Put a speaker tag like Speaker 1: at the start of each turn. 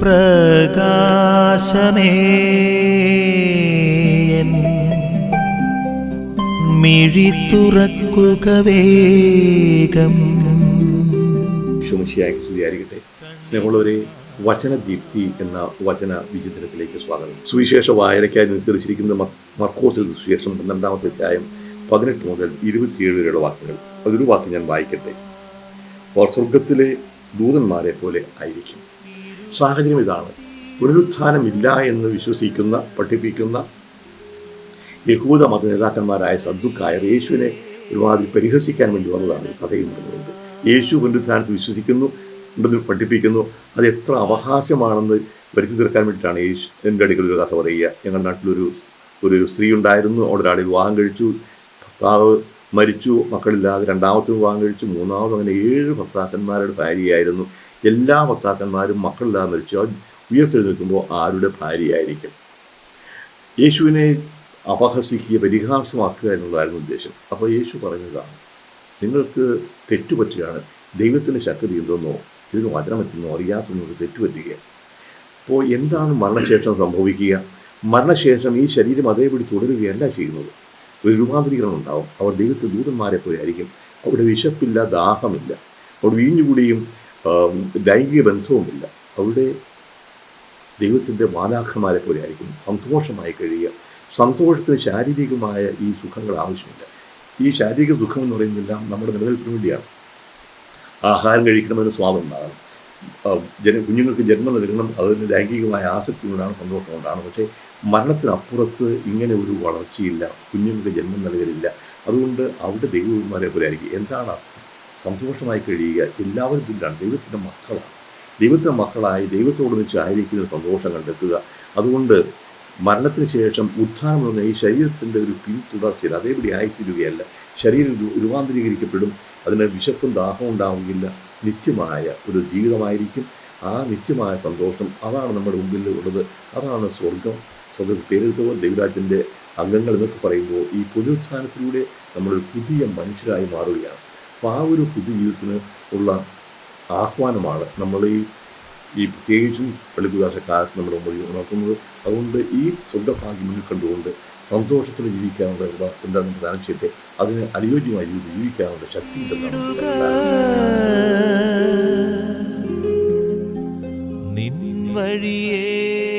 Speaker 1: പ്രകാശമേ. എൻ മിഴി തുറക്കുക വേഗം.
Speaker 2: ശുമശിയായി സ്തുതിയായിരിക്കട്ടെ സ്നേഹമുള്ളവരെ വചനദീപ്തി എന്ന വചന വിചിത്രത്തിലേക്ക് സ്വാഗതം. സുവിശേഷ വായനയ്ക്കായി നിർദ്ദേശിച്ചിരിക്കുന്ന മർക്കോസിൽ സുവിശേഷം പന്ത്രണ്ടാമത്തെ അധ്യായം പതിനെട്ട് മുതൽ ഇരുപത്തിയേഴ് വരെയുള്ള വാക്യങ്ങൾ. അതൊരു വാക്ക് ഞാൻ വായിക്കട്ടെ. അവർ സ്വർഗത്തിലെ ദൂതന്മാരെ പോലെ ആയിരിക്കും. സാഹചര്യം ഇതാണ്. പുനരുത്ഥാനമില്ല എന്ന് വിശ്വസിക്കുന്ന പഠിപ്പിക്കുന്ന യഹൂദ മത നേതാക്കന്മാരായ സദ്ദുക്കായർ യേശുവിനെ ഒരുമാതിരി പരിഹസിക്കാൻ വേണ്ടി വന്നതാണ് ഈ കഥയിൽ നിന്നുകൊണ്ട് യേശു പുനരുത്ഥാനത്ത് വിശ്വസിക്കുന്നു ഉണ്ടെന്ന് പഠിപ്പിക്കുന്നു. അത് എത്ര അവഹാസ്യമാണെന്ന് വരുത്തി തീർക്കാൻ വേണ്ടിയിട്ടാണ് യേശു എന്റെ അടുക്കൽ ഒരു കഥ പറയുക. ഞങ്ങളുടെ നാട്ടിലൊരു ഒരു സ്ത്രീ ഉണ്ടായിരുന്നു. അവിടെ ഒരാളിൽ വിവാഹം കഴിച്ചു. ഭർത്താവ് മരിച്ചു. മക്കളില്ലാതെ രണ്ടാമത്തെ വിവാഹം കഴിച്ചു. മൂന്നാമത് അങ്ങനെ ഏഴ് ഭർത്താക്കന്മാരുടെ ഭാര്യയായിരുന്നു. എല്ലാ ഭർത്താക്കന്മാരും മക്കളില്ലാതെ മരിച്ചു. അത് ഉയർത്തെഴുന്നേൽക്കുമ്പോൾ ആരുടെ ഭാര്യയായിരിക്കും? യേശുവിനെ അപഹസിക്കുക പരിഹാസമാക്കുക എന്നുള്ളതായിരുന്നു ഉദ്ദേശം. അപ്പോൾ യേശു പറഞ്ഞതാണ് നിങ്ങൾക്ക് തെറ്റുപറ്റുകയാണ്. ദൈവത്തിന്റെ ശക്തി എന്തെന്നോ ഇതിന് വചനമെത്തുന്നോ അറിയാത്തതെന്നോ തെറ്റുപറ്റുക അപ്പോൾ എന്താണ് മരണശേഷം സംഭവിക്കുക? മരണശേഷം ഈ ശരീരം അതേപടി തുടരുകയല്ല ചെയ്യുന്നത്. ഒരു രൂപാന്തരീകരണം ഉണ്ടാവും. അവർ ദൈവത്തെ ദൂതന്മാരെ പോലെ ആയിരിക്കും. അവിടെ വിശപ്പില്ല ദാഹമില്ല. അവിടെ വീഞ്ഞുകൂടിയും ലൈംഗിക ബന്ധവുമില്ല. അവിടെ ദൈവത്തിന്റെ മാലാഖമാരെ പോലെ ആയിരിക്കും സന്തോഷമായി കഴിയുക. സന്തോഷത്തിന് ശാരീരികമായ ഈ സുഖങ്ങൾ ആവശ്യമില്ല. ഈ ശാരീരിക സുഖം എന്ന് പറയുന്നതെല്ലാം നമ്മുടെ നിലനിൽപ്പിന് വേണ്ടിയാണ്. ആഹാരം കഴിക്കണമെന്ന് സ്വാദം ഉണ്ടാകണം. ജന കുഞ്ഞുങ്ങൾക്ക് ജന്മം നൽകണം. അതിന് ലൈംഗികമായ ആസക്തി കൊണ്ടാണ് സന്തോഷം കൊണ്ടാണ്. പക്ഷേ മരണത്തിനപ്പുറത്ത് ഇങ്ങനെ ഒരു വളർച്ചയില്ല. കുഞ്ഞുങ്ങൾക്ക് ജന്മം നൽകലില്ല. അതുകൊണ്ട് അവിടെ ദൈവന്മാരെ പോലെ ആയിരിക്കും. എന്താണ് സന്തോഷമായി കഴിയുക. എല്ലാവരും തുല്യാണ് ദൈവത്തിന്റെ മക്കളാണ്. ദൈവത്തിന്റെ മക്കളായി ദൈവത്തോട് ദൈവത്തോടൊന്നിച്ച് ആയിരിക്കുന്ന സന്തോഷം കണ്ടെത്തുക. അതുകൊണ്ട് മരണത്തിന് ശേഷം ഉത്ഥാനം എന്ന ഈ ശരീരത്തിന്റെ ഒരു പിന്തുടർച്ചയിൽ അതേപടി ആയിത്തീരുകയല്ല. ശരീരം രൂപാന്തരീകരിക്കപ്പെടും. അതിന് വിശപ്പും ദാഹവും ഉണ്ടാവുകയില്ല. നിത്യമായ ഒരു ജീവിതമായിരിക്കും. ആ നിത്യമായ സന്തോഷം അതാണ് നമ്മുടെ മുമ്പിൽ ഉള്ളത് അതാണ് സ്വർഗം സ്വർഗം പേരെടുത്തവർ ദൈവരാജ്യന്റെ അംഗങ്ങൾ എന്നൊക്കെ പറയുമ്പോൾ ഈ പുനരുത്ഥാനത്തിലൂടെ നമ്മൾ പുതിയ മനുഷ്യരായി മാറുകയാണ്. അപ്പോൾ ആ ഒരു പുതിയ ജീവിതത്തിന് ഉള്ള ആഹ്വാനമാണ് നമ്മൾ ഈ ഈ പ്രത്യേകിച്ചും വെളുപ്പുദാശ കാലത്ത് നമ്മുടെ മുമ്പിൽ ഉണർത്തുന്നത്. അതുകൊണ്ട് ഈ സ്വർഗഭാഗ്യം മുന്നിൽ കണ്ടുകൊണ്ട് സന്തോഷത്തിൽ ജീവിക്കാനുള്ള എന്താണെന്ന് എന്താണ് പ്രധാനം ചെയ്യട്ടെ അതിന് അനുയോജ്യമായ ജീവിക്കാനുള്ള ശക്തി ഉണ്ടെന്നാണ്
Speaker 1: വഴിയേ